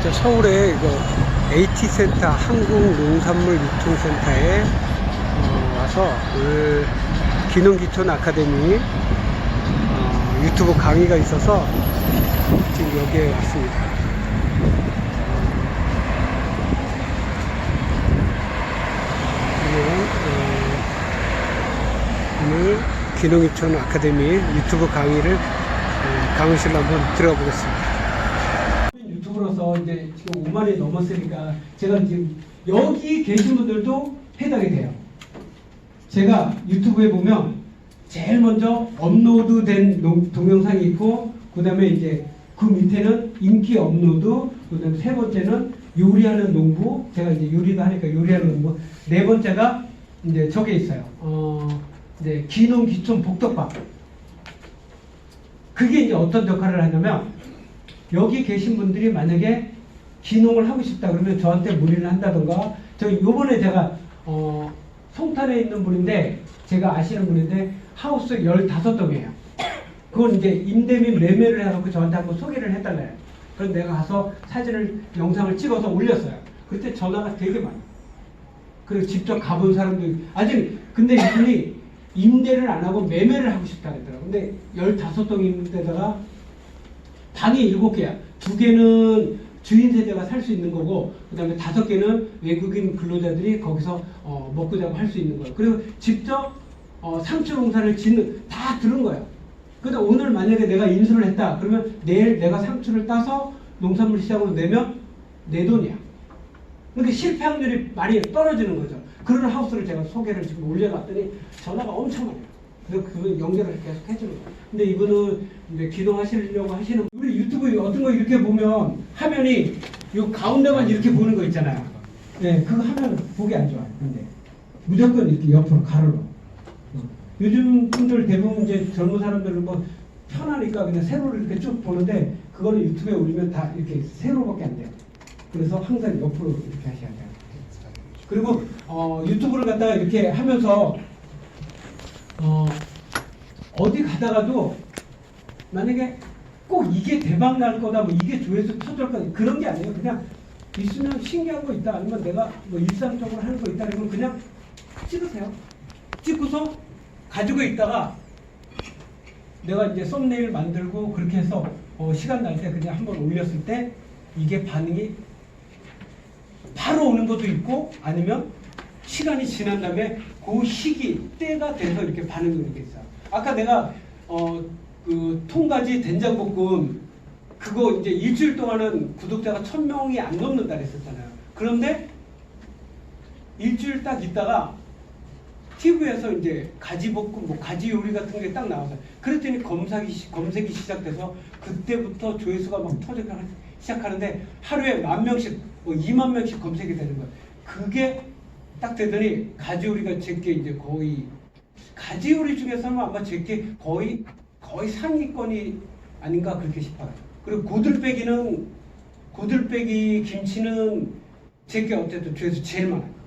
저 서울의 이거 AT센터 한국농산물유통센터에 어, 와서 오늘 기농기촌 아카데미 어, 유튜브 강의가 있어서 지금 여기에 왔습니다. 오늘, 어, 오늘 기농유촌 아카데미 유튜브 강의를 어, 강의실로 한번 들어가 보겠습니다. 이제 지금 5만이 넘었으니까 제가 지금 여기 계신 분들도 해당이 돼요. 제가 유튜브에 보면 제일 먼저 업로드된 농- 동영상이 있고 그 다음에 이제 그 밑에는 인기 업로드 그 다음에 세 번째는 요리하는 농부 제가 이제 요리도 하니까 요리하는 농부 네 번째가 이제 저게 있어요. 어 이제 기농 기촌 복덕밥 그게 이제 어떤 역할을 하냐면 여기 계신 분들이 만약에 기농을 하고 싶다 그러면 저한테 문의를 한다던가 저 요번에 제가 어 송탄에 있는 분인데 제가 아시는 분인데 하우스 15동이에요. 그건 이제 임대 및 매매를 해갖고 저한테 한번 소개를 해달래요. 그래서 내가 가서 사진을 영상을 찍어서 올렸어요. 그때 전화가 되게 많아요. 그리고 직접 가본 사람도 있- 아직 근데 이분이 임대를 안 하고 매매를 하고 싶다 그랬더라고요. 근데 15동 있는 데다가 방이 7개야. 두 개는 주인 세대가 살 수 있는 거고 그 다음에 다섯 개는 외국인 근로자들이 거기서 어, 먹고 자고 할 수 있는 거예요. 그리고 직접 어, 상추 농사를 짓는 다 들은 거예요. 근데 오늘 만약에 내가 인수를 했다 그러면 내일 내가 상추를 따서 농산물 시장으로 내면 내 돈이야. 그러니까 실패 확률이 많이 떨어지는 거죠. 그런 하우스를 제가 소개를 지금 올려놨더니 전화가 엄청 많아요. 그래서 그 연결을 계속 해주는 거예요. 근데 이분은 이제 기동하시려고 하시는 우리 유튜브 어떤 거 이렇게 보면 화면이 요 가운데만 이렇게 보는 거 있잖아요. 네, 그거 하면 보기 안 좋아요. 근데 무조건 이렇게 옆으로 가로로. 어. 요즘 분들 대부분 이제 젊은 사람들은 뭐 편하니까 그냥 세로를 이렇게 쭉 보는데 그거는 유튜브에 올리면 다 이렇게 세로밖에 안 돼요. 그래서 항상 옆으로 이렇게 하셔야 돼요. 그리고 어, 유튜브를 갖다가 이렇게 하면서 어, 어디 가다가도 만약에 꼭 이게 대박 날 거다, 뭐 이게 조회수 터질 거다 그런 게 아니에요. 그냥 있으면 신기한 거 있다, 아니면 내가 뭐 일상적으로 하는 거 있다, 그러면 그냥 찍으세요. 찍고서 가지고 있다가 내가 이제 썸네일 만들고 그렇게 해서 어, 시간 날 때 그냥 한번 올렸을 때 이게 반응이 바로 오는 것도 있고 아니면 시간이 지난 다음에 그 시기 때가 돼서 이렇게 반응이 오는 게 있어요. 아까 내가 어 그 통가지 된장볶음 그거 이제 일주일 동안은 구독자가 천 명이 안 넘는다 그랬었잖아요. 그런데 일주일 딱 있다가 TV에서 이제 가지볶음, 뭐 가지 요리 같은 게 딱 나와서 그랬더니 검색이 시- 검색이 시작돼서 그때부터 조회수가 막 터지기 시작하는데 하루에 만 명씩, 뭐 2만 명씩 검색이 되는 거예요. 그게 딱 되더니 가지 요리가 제게 이제 거의 가지 요리 중에서는 아마 제게 거의 거의 상위권이 아닌가 그렇게 싶어요. 그리고 고들빼기는 고들빼기 김치는 제게 어쨌든 조회수 제일 많아요.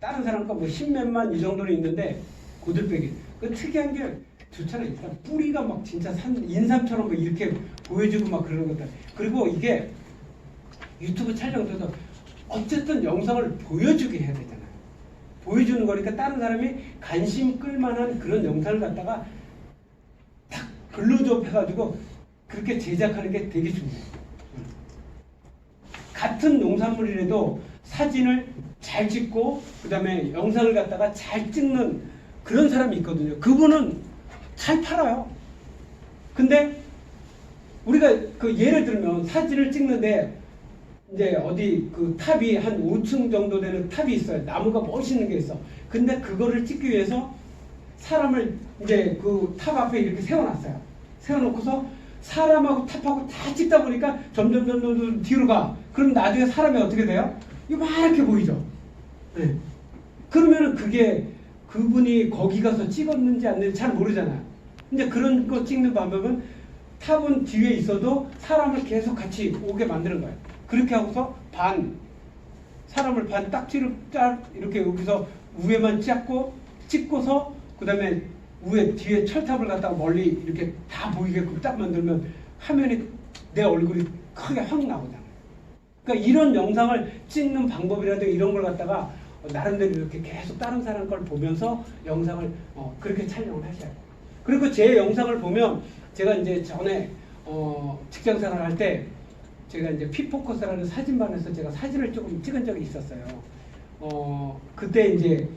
다른 사람 거뭐 십몇만 이 정도는 있는데 고들빼기 그 특이한 게 좋잖아요. 일단 뿌리가 막 진짜 산 인삼처럼 막 이렇게 보여주고 막 그러는 것들. 그리고 이게 유튜브 촬영에서 어쨌든 영상을 보여주게 해야 되잖아요. 보여주는 거니까 다른 사람이 관심 끌만한 그런 영상을 갖다가 탁 글로즈업 해가지고 그렇게 제작하는 게 되게 중요해요. 같은 농산물이라도 사진을 잘 찍고 그 다음에 영상을 갖다가 잘 찍는 그런 사람이 있거든요. 그분은 잘 팔아요. 근데 우리가 그 예를 들면 사진을 찍는데 이제 어디 그 탑이 한 5층 정도 되는 탑이 있어요. 나무가 멋있는 게 있어. 근데 그거를 찍기 위해서 사람을 이제 그 탑 앞에 이렇게 세워놨어요. 세워놓고서 사람하고 탑하고 다 찍다 보니까 점점 점점 뒤로 가. 그럼 나중에 사람이 어떻게 돼요? 이렇게 보이죠. 네. 그러면은 그게 그분이 거기 가서 찍었는지 안 했는지 잘 모르잖아요. 근데 그런 거 찍는 방법은 탑은 뒤에 있어도 사람을 계속 같이 오게 만드는 거예요. 그렇게 하고서 반 사람을 반 딱지를 딱 이렇게 여기서 위에만 찍고 찍고서 그 다음에 위에 뒤에 철탑을 갖다가 멀리 이렇게 다 보이게끔 딱 만들면 화면이 내 얼굴이 크게 확 나오잖아요. 그러니까 이런 영상을 찍는 방법이라든가 이런 걸 갖다가 나름대로 이렇게 계속 다른 사람 걸 보면서 영상을 어, 그렇게 촬영을 하셔야 돼요. 그리고 제 영상을 보면 제가 이제 전에 어, 직장 생활 할때 제가 이제 피포커스라는 사진반에서 제가 사진을 조금 찍은 적이 있었어요. 어, 그때 이제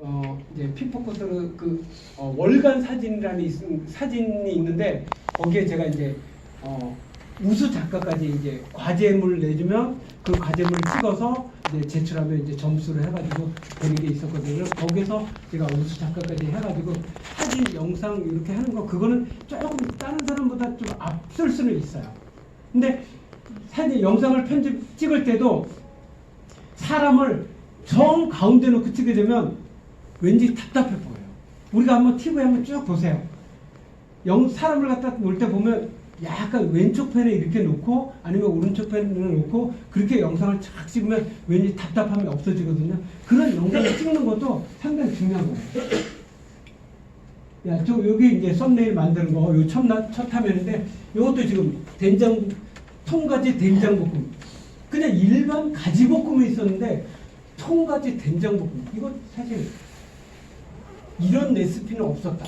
어, 이제 피포커스로 그 어, 월간 사진이라는 있, 사진이 있는데 거기에 제가 이제 어, 우수 작가까지 이제 과제물 내주면 그 과제물을 찍어서 이제 제출하면 이제 점수를 해가지고 되는 게 있었거든요. 거기서 제가 우수 작가까지 해가지고 사진, 영상 이렇게 하는 거 그거는 조금 다른 사람보다 좀 앞설 수는 있어요. 근데 사진, 영상을 편집 찍을 때도 사람을 정 가운데 놓고 찍게 되면 왠지 답답해 보여요. 우리가 한번 TV에 한번 쭉 보세요. 영 사람을 갖다 놓을 때 보면 약간 왼쪽 편에 이렇게 놓고 아니면 오른쪽 편에 놓고 그렇게 영상을 착 찍으면 왠지 답답함이 없어지거든요. 그런 영상을 찍는 것도 상당히 중요한 거예요. 야, 저 여기 이제 썸네일 만드는 거, 요 첫, 나- 첫 화면인데 이것도 지금 된장 통가지 된장볶음. 그냥 일반 가지볶음이 있었는데 통가지 된장볶음. 이거 사실 이런 레시피는 없었다.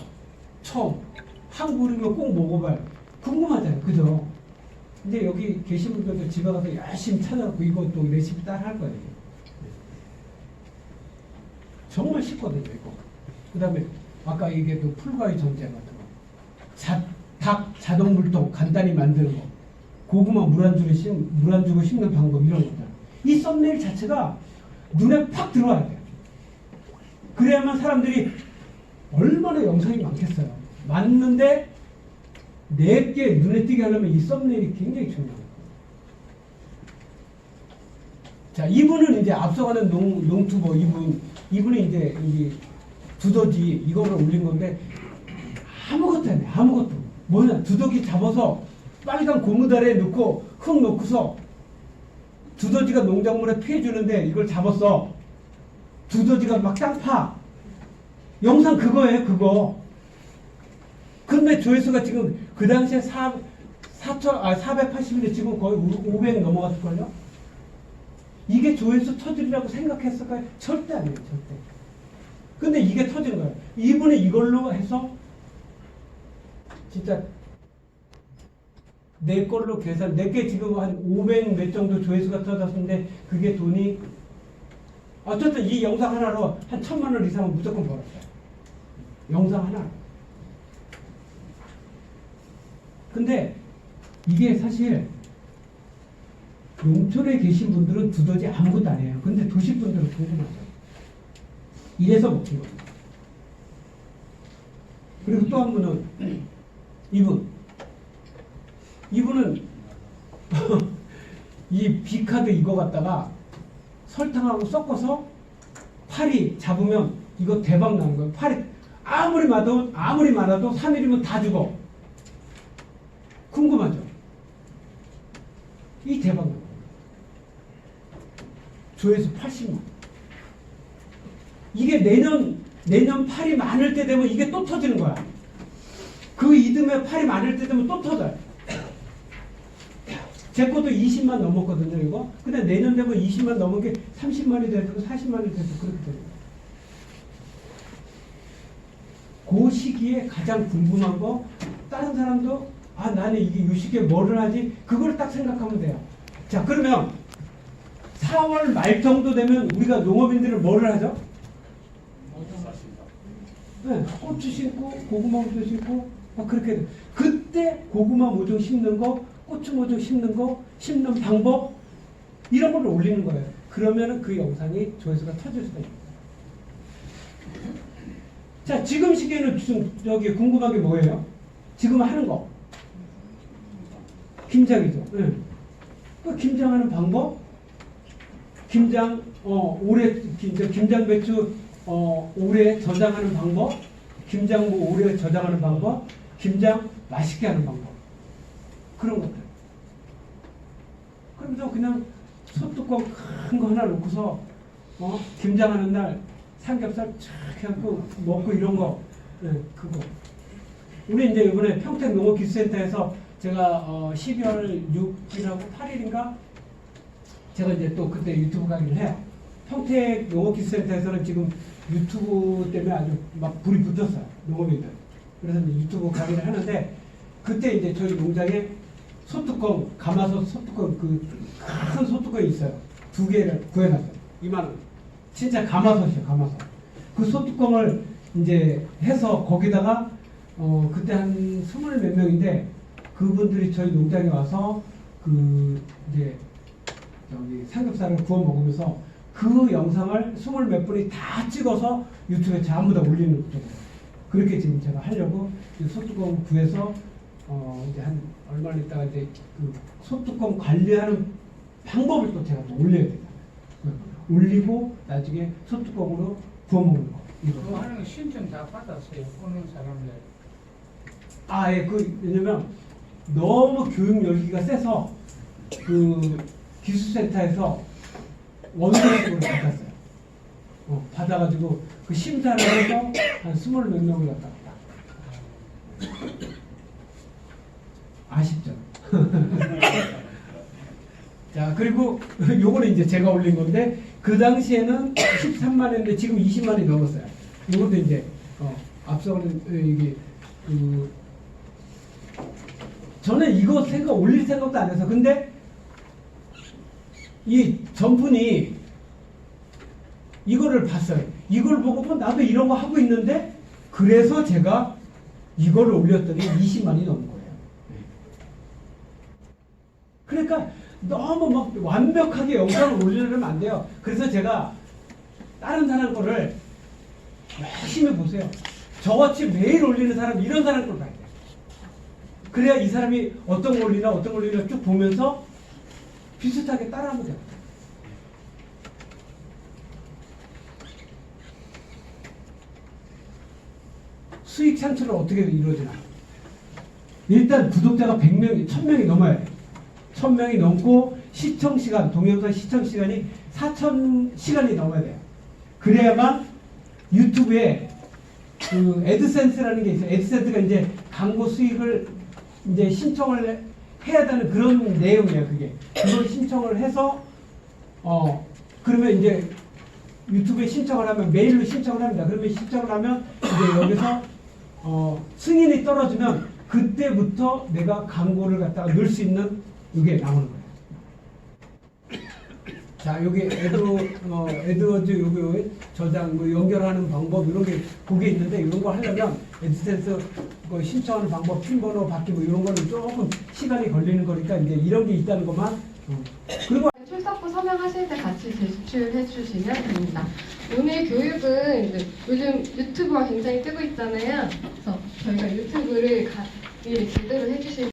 처음 한국이면 꼭 먹어봐요. 궁금하잖아요, 그죠? 근데 여기 계신 분들도 집에 가서 열심히 찾아갖고 이것도 레시피 따라 할 거예요. 정말 쉽거든요, 이거. 그 다음에 아까 얘기했던 풀과의 전쟁 같은 거. 자, 닭 자동 물통 간단히 만드는 거. 고구마 물 안 주고 심, 물안 심는 방법 이런 것들. 이 썸네일 자체가 눈에 팍 들어와야 돼요. 그래야만 사람들이 얼마나 영상이 많겠어요. 맞는데 내게 눈에 띄게 하려면 이 썸네일이 굉장히 중요해요. 자, 이분은 이제 앞서가는 농, 농투버 이분, 이분이 이제 이 두더지 이거를 올린 건데 아무것도 안 해, 아무것도. 뭐냐, 두더지 잡아서 빨간 고무다리에 넣고 흙 넣고서 두더지가 농작물에 피해 주는데 이걸 잡았어. 두더지가 막 땅 파. 영상 그거예요, 그거. 근데 조회수가 지금 그 당시에 4, 4천, 아, 480인데 지금 거의 500 넘어갔을걸요? 이게 조회수 터질이라고 생각했을까요? 절대 아니에요, 절대. 근데 이게 터진 거예요. 이분이 이걸로 해서 진짜 내 걸로 계산, 내게 지금 한 500 몇 정도 조회수가 터졌는데 그게 돈이 어쨌든 이 영상 하나로 한 천만 원 이상은 무조건 벌었어요. 영상 하나. 근데 이게 사실 농촌에 계신 분들은 두더지 아무것도 안 해요. 근데 도시 분들은 궁금하죠. 이래서 먹힌 겁니다. 그리고 또 한 분은 이분. 이분은 이 비카드 이거 갖다가 설탕하고 섞어서 파리 잡으면 이거 대박 나는 거예요. 파리 아무리 많아도 아무리 많아도 3일이면 다 죽어. 궁금하죠? 이 대박 나는. 조회수 80만. 이게 내년 내년 팔이 많을 때 되면 이게 또 터지는 거야. 그 이듬해 팔이 많을 때 되면 또 터져요. 제 것도 20만 넘었거든요, 이거. 근데 내년 되면 20만 넘은 게 30만이 되고 40만이 되고 그렇게 돼요. 그 시기에 가장 궁금한 거, 다른 사람도, 아, 나는 이게 이 시기에 뭐를 하지? 그걸 딱 생각하면 돼요. 자, 그러면 4월 말 정도 되면 우리가 농업인들은 뭐를 하죠? 네, 고추 심고 고구마 모종 심고 막 그렇게 돼. 그때 고구마 모종 심는 거, 고추 모종 심는 거, 심는 방법 이런 걸 올리는 거예요. 그러면은 그 영상이 조회수가 터질 수가 있어요. 자, 지금 시기에는 지금 여기 궁금한 게 뭐예요? 지금 하는 거 김장이죠. 네. 그 김장하는 방법, 김장 어 올해 김장, 김장 배추 어 오래 저장하는 방법, 김장 무 오래 저장하는 방법, 김장 맛있게 하는 방법 그런 것들. 그러면서 그냥 소뚜껑 큰 거 하나 놓고서 어 김장하는 날 삼겹살 쫙 해갖고 먹고 이런 거, 네, 그거. 우리 이제 이번에 평택 농업기술센터에서 제가 어, 12월 6일하고 8일인가 제가 이제 또 그때 유튜브 강의를 해요. 평택 농업기술센터에서는 지금 유튜브 때문에 아주 막 불이 붙었어요. 농업인들. 그래서 이제 유튜브 강의를 하는데 그때 이제 저희 농장에 소뚜껑, 가마솥 소뚜껑 그큰 소뚜껑이 있어요. 두 개를 구해놨어요. 2만 원. 진짜 가마솥이에요, 가마솥. 그 소뚜껑을 이제 해서 거기다가 어 그때 한 스물 몇 명인데 그분들이 저희 농장에 와서 그 이제 저기 삼겹살을 구워 먹으면서 그 영상을 스물 몇 분이 다 찍어서 유튜브에 전부 다 올리는 거예요. 그렇게 지금 제가 하려고 이 소뚜껑 구해서 어 이제 한 얼마 있다가 이제 그 소뚜껑 관리하는 방법을 또 제가 또 올려야 되잖아요. 올리고 나중에 소뚜껑으로 구워 먹는 거. 그거. 하는 거 신청 다 받았어요. 보는 사람들. 아, 예, 그, 왜냐면 너무 교육 열기가 세서 그 기술센터에서 원서식으로 받았어요. 어, 받아가지고 그 심사를 해서 한 스물 몇 명을 갖다 왔다. 아쉽죠? 자, 그리고 요거는 이제 제가 올린 건데 그 당시에는 13만원인데 지금 20만원이 넘었어요. 이것도 이제 어, 앞서는 이게 그 저는 이거 생각 올릴 생각도 안 해서 근데 이 전분이 이거를 봤어요. 이걸 보고 뭐 나도 이런 거 하고 있는데 그래서 제가 이거를 올렸더니 20만이 넘은 거예요. 그러니까 너무 막 완벽하게 영상을 올리려면 안 돼요. 그래서 제가 다른 사람 거를 열심히 보세요. 저같이 매일 올리는 사람 이런 사람 걸 봐야 돼요. 그래야 이 사람이 어떤 거 올리나 어떤 거 올리나 쭉 보면서 비슷하게 따라하면 돼요. 수익 창출은 어떻게 이루어지나? 일단 구독자가 100명이, 1000명이 넘어야 돼요. 1000명이 넘고 시청 시간, 동영상 시청 시간이 4000 시간이 넘어야 돼요. 그래야만 유튜브에 그 애드센스라는 게 있어요. 애드센스가 이제 광고 수익을 이제 신청을 해야 되는 그런 내용이에요. 그게 그걸 신청을 해서 어 그러면 이제 유튜브에 신청을 하면 메일로 신청을 합니다. 그러면 신청을 하면 이제 여기서 어 승인이 떨어지면 그때부터 내가 광고를 갖다가 넣을 수 있는 이게 나오는 거예요. 자, 여기 에드, 어, 에드워즈 요기 저장 뭐 연결하는 방법 이런 게 거기에 있는데 이런 거 하려면 에드센스 그 신청하는 방법, 핀 번호 바뀌고 이런 거는 조금 시간이 걸리는 거니까 이제 이런 게 있다는 것만 어. 그리고 출석부 서명하실 때 같이 제출해 주시면 됩니다. 오늘 교육은 요즘 유튜브가 굉장히 뜨고 있잖아요. 그래서 저희가 유튜브를 가, 일 제대로 해주실